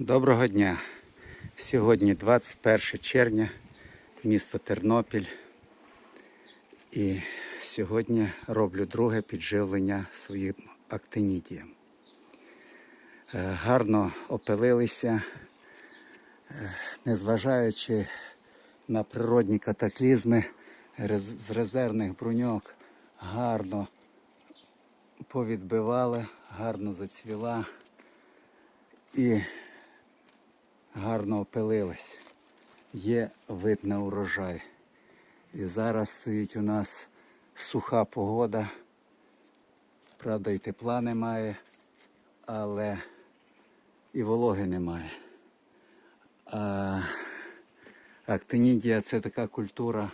Доброго дня. Сьогодні 21 червня, місто Тернопіль. І сьогодні роблю друге підживлення своїм актинідіям. Е, Гарно опилилися, е, незважаючи на природні катаклізми з резервних бруньок, гарно повідбивали, гарно зацвіла і гарно опилилась. Є вид на урожай. І зараз стоїть у нас суха погода. Правда, і тепла немає, але і вологи немає. А актинідія це така культура,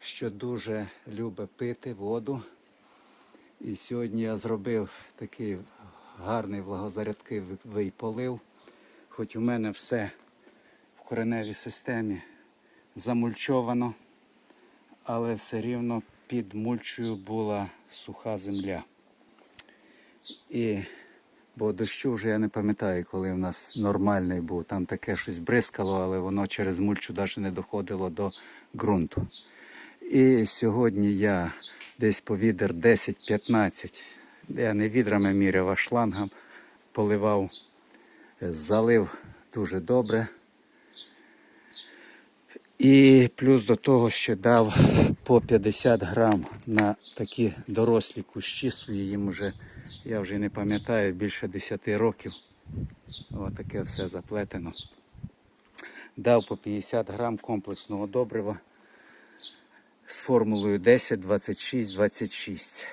що дуже любить пити воду. І сьогодні я зробив такий гарний влагозарядковий полив. Хоч у мене все в кореневій системі замульчовано, але все рівно під мульчою була суха земля. І бо дощу вже я не пам'ятаю, коли в нас нормальний був. Там таке щось бризкало, але воно через мульчу навіть не доходило до ґрунту. І сьогодні я десь по відер 10-15, я не відрами міряв, а шлангом поливав, залив дуже добре. І плюс до того, що дав по 50 грам на такі дорослі кущі свої, їм вже, я вже не пам'ятаю, більше 10 років. Ось таке все заплетено. Дав по 50 грам комплексного добрива з формулою 10, 26, 26.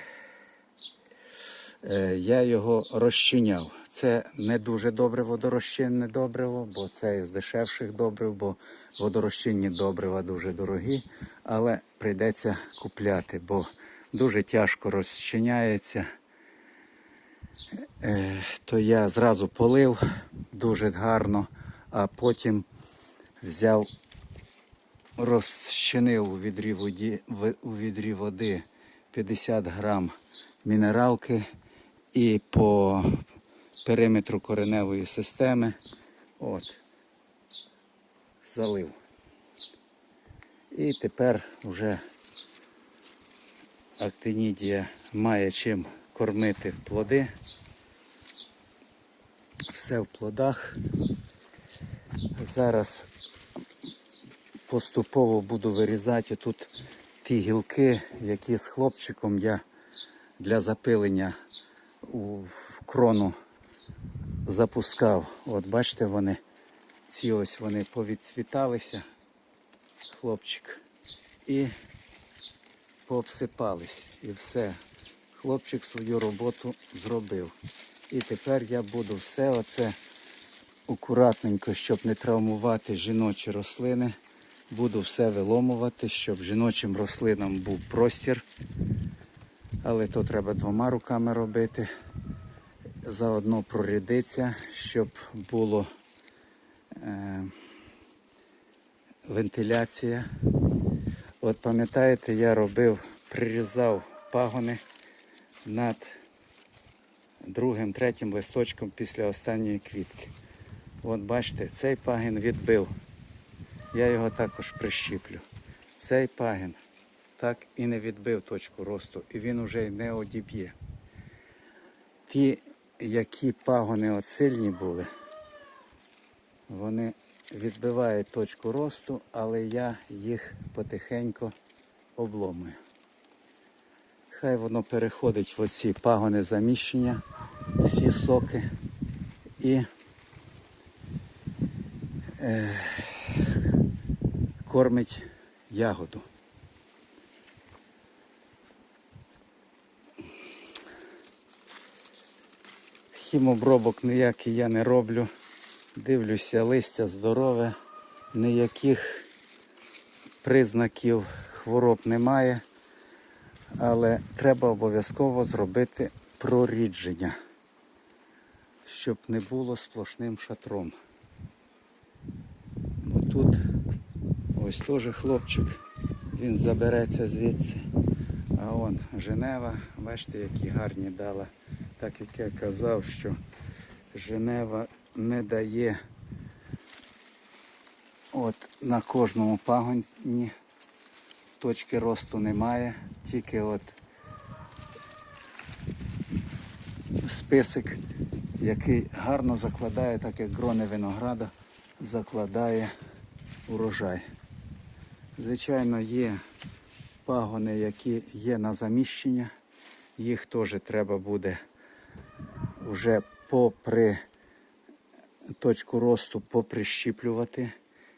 Е, Я його розчиняв. Це не дуже добре водорозчинне добриво, бо це із дешевших добрив, бо водорозчинні добрива дуже дорогі, але прийдеться купляти, бо дуже тяжко розчиняється. Е, То я зразу полив дуже гарно, а потім взяв розчинив у відрі, воді, у відрі води 50 грам мінералки і по периметру кореневої системи от, залив. І тепер вже актинідія має чим кормити плоди. Все в плодах. Зараз поступово буду вирізати тут ті гілки, які з хлопчиком я для запилення у крону запускав. От бачите, вони, ці ось вони повідцвіталися, хлопчик, і пообсипались. І все. Хлопчик свою роботу зробив. І тепер я буду все оце акуратненько, щоб не травмувати жіночі рослини. Буду все виломувати, щоб жіночим рослинам був простір. Але то треба двома руками робити. Заодно прорядиться, щоб було е, вентиляція. От пам'ятаєте, я робив, прирізав пагони над другим, третім листочком після останньої квітки. От бачите, цей пагін відбив. Я його також прищіплю. Цей пагін так і не відбив точку росту, і він вже не одіб'є. Ті, які пагони от були, вони відбивають точку росту, але я їх потихеньку обломую. Хай воно переходить в оці пагони заміщення, всі соки і е, кормить ягоду. Хімобробок ніякий я не роблю. Дивлюся, листя здорове, ніяких признаків хвороб немає, але треба обов'язково зробити прорідження, щоб не було сплошним шатром. Бо тут ось теж хлопчик, він забереться звідси. А он Женева, бачите, які гарні дала. Так як я казав, що Женева не дає От на кожному пагоні точки росту немає, тільки от список, який гарно закладає, так як грони винограда закладає урожай. Звичайно, є пагони, які є на заміщення. Їх теж треба буде вже попри точку росту поприщіплювати,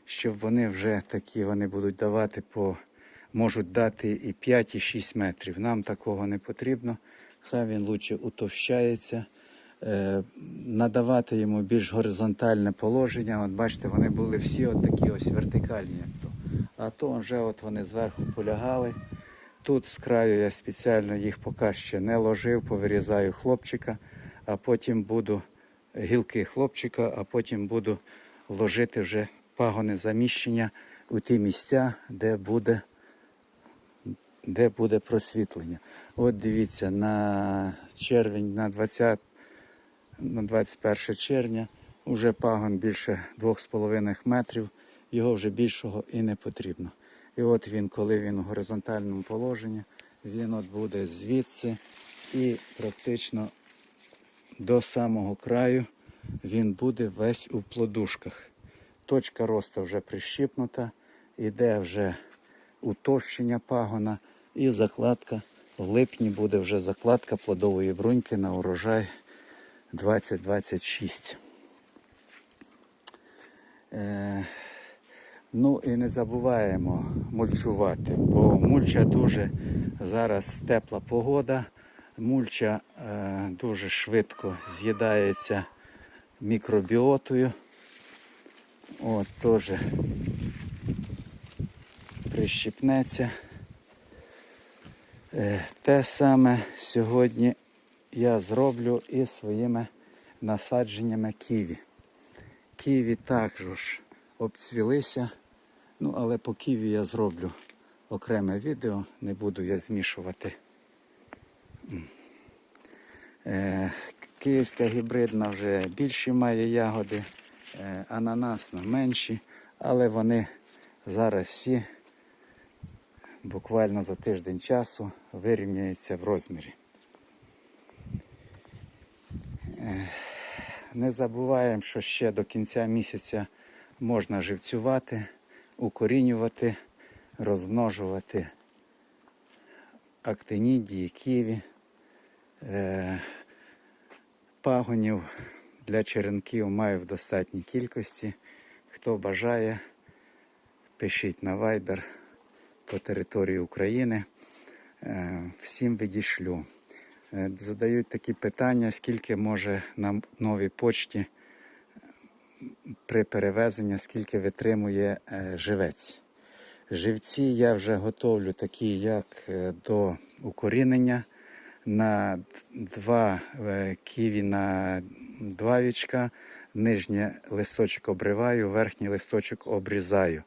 щоб вони вже такі вони будуть давати по можуть дати і 5, і 6 метрів. Нам такого не потрібно. Хай він лучше утовщається. Е, надавати йому більш горизонтальне положення. От бачите, вони були всі от такі ось вертикальні. А то вже от вони зверху полягали. Тут з краю я спеціально їх поки ще не ложив, повирізаю хлопчика, а потім буду гілки хлопчика, а потім буду ложити вже пагони заміщення у ті місця, де буде, де буде просвітлення. От дивіться, на червень, на 20, на 21 червня вже пагон більше 2,5 метрів, його вже більшого і не потрібно. І от він, коли він у горизонтальному положенні, він от буде звідси і практично до самого краю він буде весь у плодушках. Точка росту вже прищіпнута, іде вже утовщення пагона і закладка. В липні буде вже закладка плодової бруньки на урожай 2026. Е, Ну і не забуваємо мульчувати, бо мульча дуже зараз тепла погода, мульча е, дуже швидко з'їдається мікробіотою. От теж прищіпнеться. Е, те саме сьогодні я зроблю і своїми насадженнями ківі. Ківі також обцвілися. Ну, але по ківі я зроблю окреме відео, не буду я змішувати. Е, Київська гібридна вже більші має ягоди, е, ананасна менші, але вони зараз всі буквально за тиждень часу вирівняються в розмірі. Е, Не забуваємо, що ще до кінця місяця можна живцювати, укорінювати, розмножувати актинідії, ківі, е, пагонів для черенків маю в достатній кількості. Хто бажає, пишіть на Viber по території України. Е, Всім відішлю. Е, Задають такі питання, скільки може на новій почті при перевезенні, скільки витримує живець. Живці я вже готовлю такі, як до укорінення. На два е, ківі на два вічка. Нижній листочок обриваю, верхній листочок обрізаю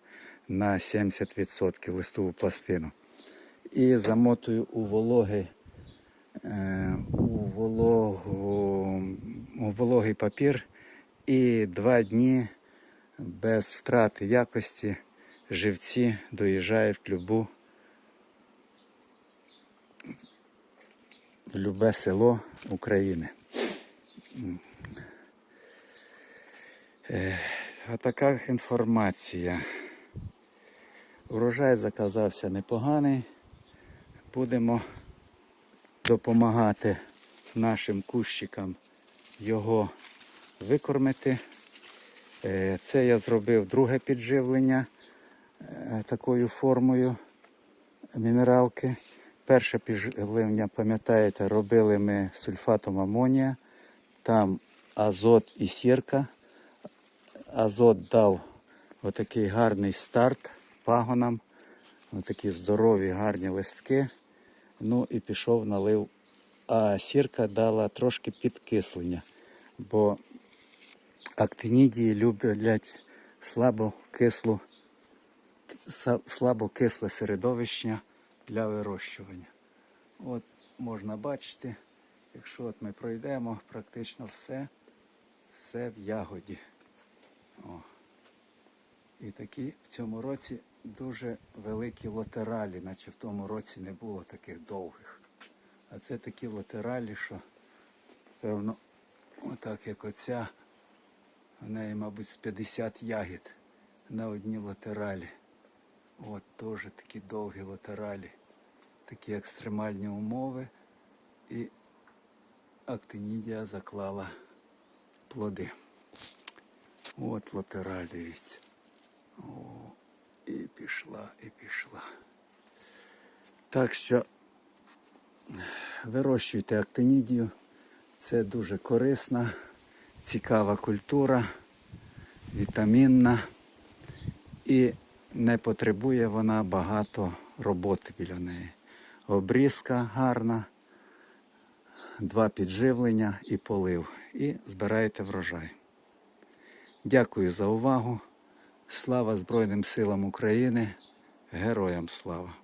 на 70% листову пластину. І замотую у вологий, е, у, вологу, у вологий папір і два дні без втрати якості живці доїжджають в любу любе село України. Е, А така інформація. Урожай заказався непоганий. Будемо допомагати нашим кущикам його викормити. Е, Це я зробив друге підживлення е, такою формою мінералки. Перше підживлення, пам'ятаєте, робили ми сульфатом амонія, там азот і сірка. Азот дав отакий гарний старт пагонам, отакі здорові, гарні листки. Ну і пішов налив. А сірка дала трошки підкислення, бо актинідії люблять слабо слабо кисле середовище для вирощування. От можна бачити, якщо от ми пройдемо, практично все, все в ягоді. О. І такі в цьому році дуже великі латералі, наче в тому році не було таких довгих. А це такі латералі, що певно, отак як оця, в неї, мабуть, з 50 ягід на одній латералі. От теж такі довгі латералі, такі екстремальні умови. І актинідія заклала плоди. От латераль, і пішла, і пішла. Так що вирощуйте актинідію. Це дуже корисна, цікава культура, вітамінна і не потребує вона багато роботи біля неї. Обрізка гарна, два підживлення і полив. І збираєте врожай. Дякую за увагу. Слава Збройним силам України. Героям слава!